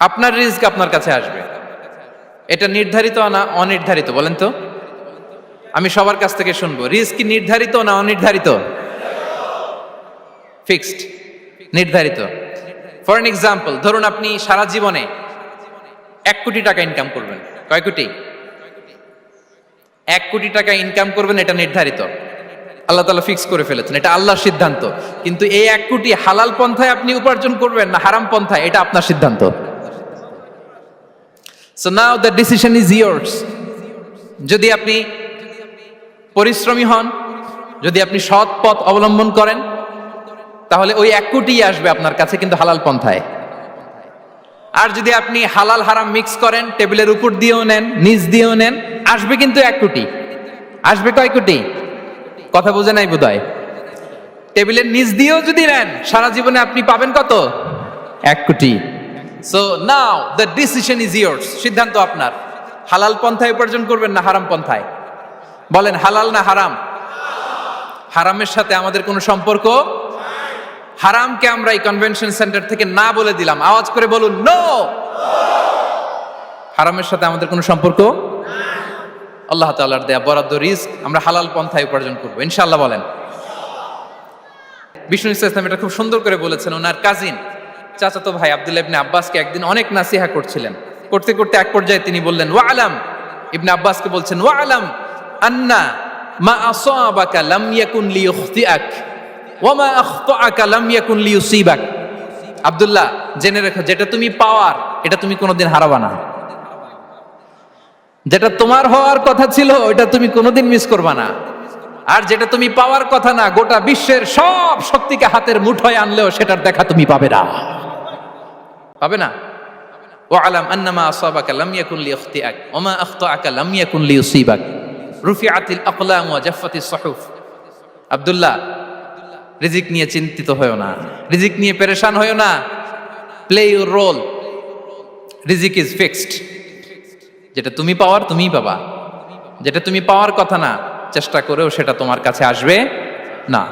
আপনার রিস্ক আপনার কাছে আসবে। এটা নির্ধারিত না অনির্ধারিত, বলেন তো? আমি সবার কাছ থেকে শুনব, রিস্ক নির্ধারিত না অনির্ধারিত? ফিক্সড, নির্ধারিত। ফর এন এক্সাম্পল ধরুন আপনি সারা জীবনে এক কোটি টাকা ইনকাম করবেন। কয় কোটি? এক কোটি টাকা ইনকাম করবেন, এটা নির্ধারিত। আল্লাহ তালা ফিক্স করে ফেলেছেন, এটা আল্লাহর সিদ্ধান্ত। কিন্তু এই এক কোটি হালাল পন্থায় আপনি উপার্জন করবেন না হারাম পন্থায়, এটা আপনার সিদ্ধান্ত। So now the decision is yours যদি আপনি পরিশ্রমী হন, যদি আপনি সৎ পথ অবলম্বন করেন, তাহলে ওই এক কোটি আসবে আপনার কাছে কিন্তু হালাল পন্থায়। আর যদি আপনি হালাল হারাম মিক্স করেন, টেবিলের উপর দিয়েও নেন, নিচ দিয়েও নেন, আসবে কিন্তু এক কোটি। আসবে কয় কোটি? কথা বোঝে নাই বোধহয়। টেবিলের নিচ দিয়েও যদি নেন, সারা জীবনে আপনি পাবেন কত? এক কোটি। So now the decision is yours সিদ্ধান্ত আপনার। হালাল পন্থায় উপার্জন করবেন না হারাম পন্থায়? বলেন, হালাল না হারাম? হারামের সাথে আমাদের কোনো সম্পর্ক হারামকে আমরা এই কনভেনশন সেন্টার থেকে না বলে দিলাম। আওয়াজ করে বলুন নো হারামের সাথে আমাদের কোনো সম্পর্ক আল্লাহ তাআলার দেয়া বরাদ্দ রিস্ক আমরা হালাল পন্থায় উপার্জন করব। ইনশাআল্লাহ বলেন। বিষ্ণু ইসলাম এটা খুব সুন্দর করে বলেছেন, ওনার কাজিন চাচাতো ভাই আব্দুল্লাহ ইবনে আব্বাসকে একদিন অনেক নাসিহা করছিলেন। করতে করতে এক পর্যায়ে তিনি বললেন, ওয়া আলাম। ইবনে আব্বাসকে বলছেন, ওয়া আলাম আন্না মা আসাবাকা লাম ইয়াকুন লিইখতিআক ওয়া মা আখতাআকা লাম ইয়াকুন লিইউসিবাক। আব্দুল্লাহ, জেনে রেখো, যেটা তুমি পাওয়ার, এটা তুমি কোনোদিন হারাবা না। যেটা তোমার হওয়ার কথা ছিল ওটা তুমি কোনোদিন মিস করবা না। আর যেটা তুমি পাওয়ার কথা না, গোটা বিশ্বের সব শক্তিকে হাতের মুঠোয় আনলেও সেটার দেখা তুমি পাবে না। পাবে না। ও ওয়ালাম আন্নামা আসাবাকা লাম ইয়াকুন লিইখতিআক ওয়া মা আখতাআকা লাম ইয়াকুন লিইউসিবাক। রুফিআতিল আকলাম ওয়া জাফফাতিস সুহুফ। আব্দুল্লাহ, রিজিক নিয়ে চিন্তিত হয়েও না। রিজিক নিয়ে পেরেশান হয়েও না। প্লে ইউর রোল রিজিক ইজ ফিক্সড যেটা তুমি পাওয়ার তুমিই পাবা। যেটা তুমি পাওয়ার কথা না, চেষ্টা করেও সেটা তোমার কাছে আসবে না।